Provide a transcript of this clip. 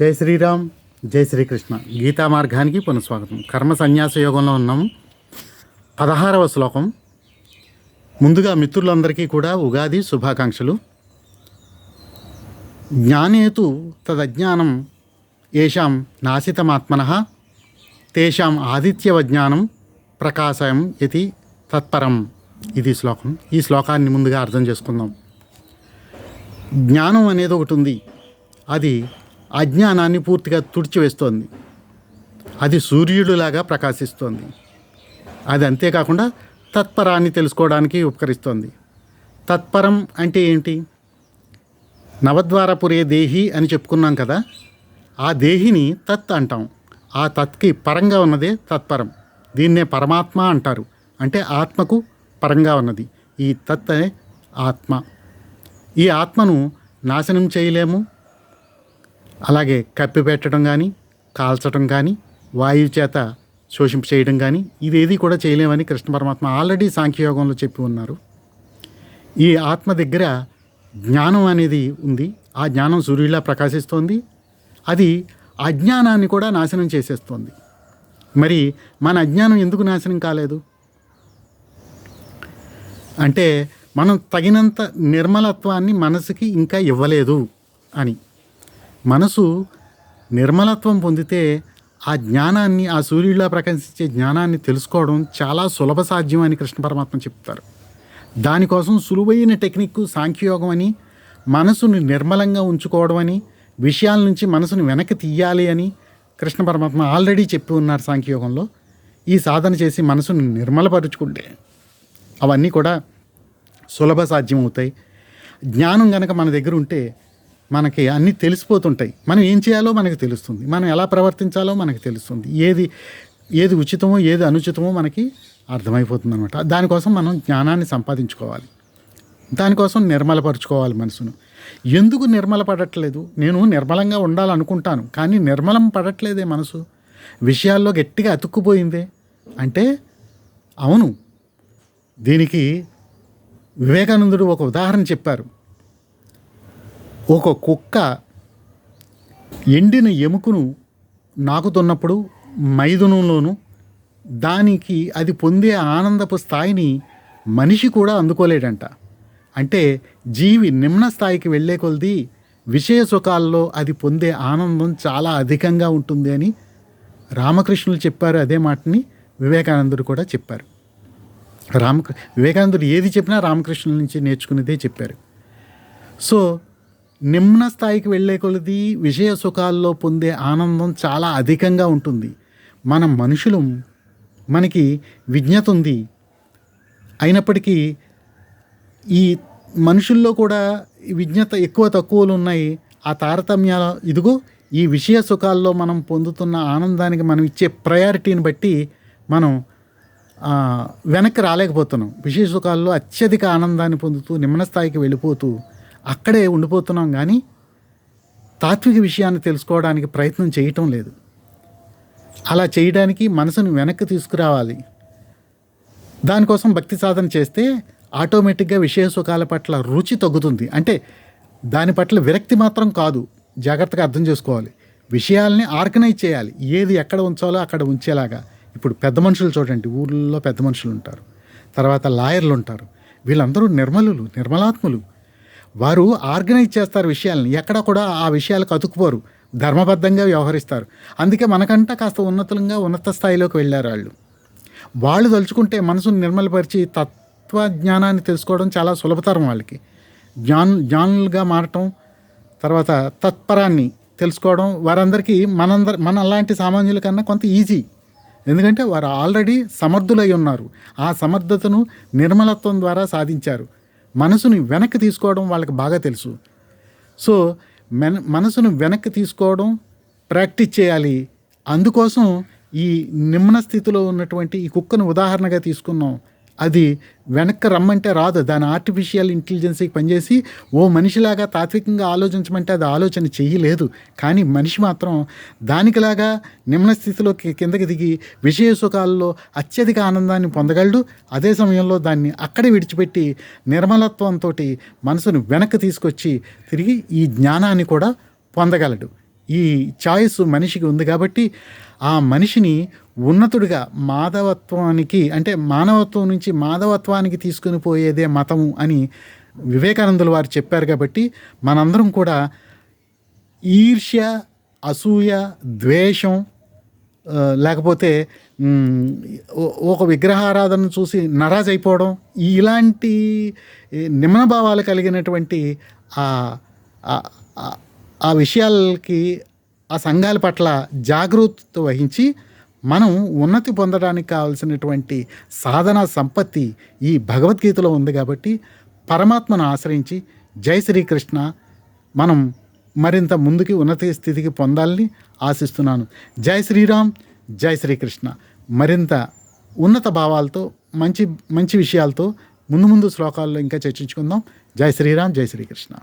జై శ్రీరామ్ జై శ్రీకృష్ణ. గీతా మార్గానికి పునఃస్వాగతం. కర్మ సన్యాస యోగంలో ఉన్నాం. పదహారవ శ్లోకం. ముందుగా మిత్రులందరికీ కూడా ఉగాది శుభాకాంక్షలు. జ్ఞానేతు తదజ్ఞానం ఏషాం నాశితమాత్మన తేషాం ఆదిత్యవజ్ఞానం ప్రకాశం ఇది తత్పరం. ఇది శ్లోకం. ఈ శ్లోకాన్ని ముందుగా అర్థం చేసుకుందాం. జ్ఞానం అనేది ఒకటి ఉంది. అది అజ్ఞానాన్ని పూర్తిగా తుడిచివేస్తోంది. అది సూర్యుడిలాగా ప్రకాశిస్తోంది. అది అంతేకాకుండా తత్పరాన్ని తెలుసుకోవడానికి ఉపకరిస్తోంది. తత్పరం అంటే ఏంటి? నవద్వారపురే దేహి అని చెప్పుకున్నాం కదా ఆ దేహిని తత్ అంటాం. ఆ తత్కి పరంగా ఉన్నదే తత్పరం. దీన్నే పరమాత్మ అంటారు. అంటే ఆత్మకు పరంగా ఉన్నది. ఈ తత్ అనే ఆత్మ. ఈ ఆత్మను నాశనం చేయలేము. అలాగే కప్పిపెట్టడం కానీ కాల్చడం కానీ వాయువు చేత శోషింపు చేయడం కానీ ఇదేది కూడా చేయలేమని కృష్ణ పరమాత్మ ఆల్రెడీ సాంఖ్యయోగంలో చెప్పి ఉన్నారు. ఈ ఆత్మ దగ్గర జ్ఞానం అనేది ఉంది. ఆ జ్ఞానం సూర్యుడిలా ప్రకాశిస్తోంది. అది అజ్ఞానాన్ని కూడా నాశనం చేసేస్తోంది. మరి మన అజ్ఞానం ఎందుకు నాశనం కాలేదు? అంటే మనం తగినంత నిర్మలత్వాన్ని మనసుకి ఇంకా ఇవ్వలేదు అని. మనసు నిర్మలత్వం పొందితే ఆ జ్ఞానాన్ని ఆ సూర్యుడిలా ప్రకాశించే జ్ఞానాన్ని తెలుసుకోవడం చాలా సులభ సాధ్యం అని కృష్ణ పరమాత్మ చెప్తారు. దానికోసం సులువైన టెక్నిక్ సాంఖ్యయోగం అని మనసుని నిర్మలంగా ఉంచుకోవడం అని విషయాల నుంచి మనసుని వెనక్కి తీయాలి అని కృష్ణ పరమాత్మ ఆల్రెడీ చెప్పి ఉన్నారు సాంఖ్యయోగంలో. ఈ సాధన చేసి మనసుని నిర్మలపరుచుకుంటే అవన్నీ కూడా సులభ సాధ్యం అవుతాయి జ్ఞానం కనుక మన దగ్గర ఉంటే మనకి అన్నీ తెలిసిపోతుంటాయి. మనం ఏం చేయాలో మనకు తెలుస్తుంది. మనం ఎలా ప్రవర్తించాలో మనకు తెలుస్తుంది. ఏది ఏది ఉచితమో ఏది అనుచితమో మనకి అర్థమైపోతుంది అనమాట దానికోసం మనం జ్ఞానాన్ని సంపాదించుకోవాలి. దానికోసం నిర్మలపరుచుకోవాలి మనసును. ఎందుకు నిర్మల పడట్లేదు నేను నిర్మలంగా ఉండాలనుకుంటాను. కానీ నిర్మలం పడట్లేదే మనసు. విషయాల్లో గట్టిగా అతుక్కుపోయిందే. అంటే అవును దీనికి వివేకానందుడు ఒక ఉదాహరణ చెప్పారు. ఒక కుక్క ఎండిన ఎముకను నాకుతున్నప్పుడు మైదునంలోనూ దానికి అది పొందే ఆనందపు స్థాయిని మనిషి కూడా అందుకోలేడంట. అంటే జీవి నిమ్న స్థాయికి వెళ్ళే కొలది విషయ సుఖాల్లో అది పొందే ఆనందం చాలా అధికంగా ఉంటుంది అని రామకృష్ణులు చెప్పారు. అదే మాటని వివేకానందుడు కూడా చెప్పారు. రామకృ వివేకానందుడు ఏది చెప్పినా రామకృష్ణుల నుంచి నేర్చుకునేదే చెప్పారు. సో నిమ్న స్థాయికి వెళ్ళే కొలది విషయ సుఖాల్లో పొందే ఆనందం చాలా అధికంగా ఉంటుంది. మనం మనుషులం మనకి విజ్ఞత ఉంది. అయినప్పటికీ ఈ మనుషుల్లో కూడా ఈ విజ్ఞత ఎక్కువ తక్కువలు ఉన్నాయి. ఆ తారతమ్యాల ఇదిగో ఈ విషయ సుఖాల్లో మనం పొందుతున్న ఆనందానికి మనం ఇచ్చే ప్రయారిటీని బట్టి మనం వెనక్కి రాలేకపోతున్నాం. విషయ సుఖాల్లో అత్యధిక ఆనందాన్ని పొందుతూ నిమ్న స్థాయికి వెళ్ళిపోతూ అక్కడే ఉండిపోతున్నాం కానీ తాత్విక విషయాన్ని తెలుసుకోవడానికి ప్రయత్నం చేయటం లేదు. అలా చేయడానికి మనసును వెనక్కి తీసుకురావాలి. దానికోసం భక్తి సాధన చేస్తే ఆటోమేటిక్గా విషయ సుఖాల పట్ల రుచి తగ్గుతుంది. అంటే దాని పట్ల విరక్తి మాత్రం కాదు. జాగ్రత్తగా అర్థం చేసుకోవాలి. విషయాల్ని ఆర్గనైజ్ చేయాలి. ఏది ఎక్కడ ఉంచాలో అక్కడ ఉంచేలాగా. ఇప్పుడు పెద్ద మనుషులు చూడండి. ఊళ్ళో పెద్ద మనుషులు ఉంటారు. తర్వాత లాయర్లు ఉంటారు. వీళ్ళందరూ నిర్మలులు నిర్మలాత్ములు. వారు ఆర్గనైజ్ చేస్తారు విషయాలని. ఎక్కడ కూడా ఆ విషయాలకు అతుక్కుపోరు. ధర్మబద్ధంగా వ్యవహరిస్తారు. అందుకే మనకంట కాస్త ఉన్నతంగా ఉన్నత స్థాయిలోకి వెళ్ళారు వాళ్ళు. వాళ్ళు తలుచుకుంటే మనసును నిర్మలపరిచి తత్వజ్ఞానాన్ని తెలుసుకోవడం చాలా సులభతరం వాళ్ళకి. జ్ఞాన్ జ్ఞానులుగా మారటం తర్వాత తత్పరాన్ని తెలుసుకోవడం వారందరికీ మనందరి మన అలాంటి సామాన్యుల కన్నా కొంత ఈజీ. ఎందుకంటే వారు ఆల్రెడీ సమర్థులై ఉన్నారు. ఆ సమర్థతను నిర్మలత్వం ద్వారా సాధించారు. మనసుని వెనక్కి తీసుకోవడం వాళ్ళకి బాగా తెలుసు. సో మెన మనసును వెనక్కి తీసుకోవడం ప్రాక్టీస్ చేయాలి. అందుకోసం ఈ నిమ్న స్థితిలో ఉన్నటువంటి ఈ కుక్కను ఉదాహరణగా తీసుకున్నాం అది వెనక్కి రమ్మంటే రాదు. దాని ఆర్టిఫిషియల్ ఇంటెలిజెన్స్కి పనిచేసి ఓ మనిషిలాగా తాత్వికంగా ఆలోచించమంటే అది ఆలోచన చేయలేదు. కానీ మనిషి మాత్రం దానికిలాగా నిమ్న స్థితిలో కిందకి దిగి విషయ సుఖాల్లో అత్యధిక ఆనందాన్ని పొందగలడు. అదే సమయంలో దాన్ని అక్కడే విడిచిపెట్టి నిర్మలత్వంతో మనసును వెనక్కి తీసుకొచ్చి తిరిగి ఈ జ్ఞానాన్ని కూడా పొందగలడు. ఈ ఛాయిస్ మనిషికి ఉంది కాబట్టి ఆ మనిషిని ఉన్నతుడిగా మాధవత్వానికి అంటే మానవత్వం నుంచి మాధవత్వానికి తీసుకుని పోయేదే మతము అని వివేకానందులు వారు చెప్పారు కాబట్టి మనందరం కూడా ఈర్ష్య అసూయ ద్వేషం లేకపోతే ఒక విగ్రహారాధన చూసి నరాజ్ అయిపోవడం ఇలాంటి నిమ్న భావాలు కలిగినటువంటి ఆ విషయాలకి ఆ సంఘాల పట్ల జాగరూకత వహించి మనం ఉన్నతి పొందడానికి కావాల్సినటువంటి సాధన సంపత్తి ఈ భగవద్గీతలో ఉంది కాబట్టి పరమాత్మను ఆశ్రయించి జై శ్రీకృష్ణ మనం మరింత ముందుకి ఉన్నత స్థితికి పొందాలని ఆశిస్తున్నాను. జై శ్రీరామ్ జై శ్రీకృష్ణ. మరింత ఉన్నత భావాలతో మంచి మంచి విషయాలతో ముందు ముందు శ్లోకాల్లో ఇంకా చర్చించుకుందాం. జై శ్రీరామ్ జై శ్రీకృష్ణ.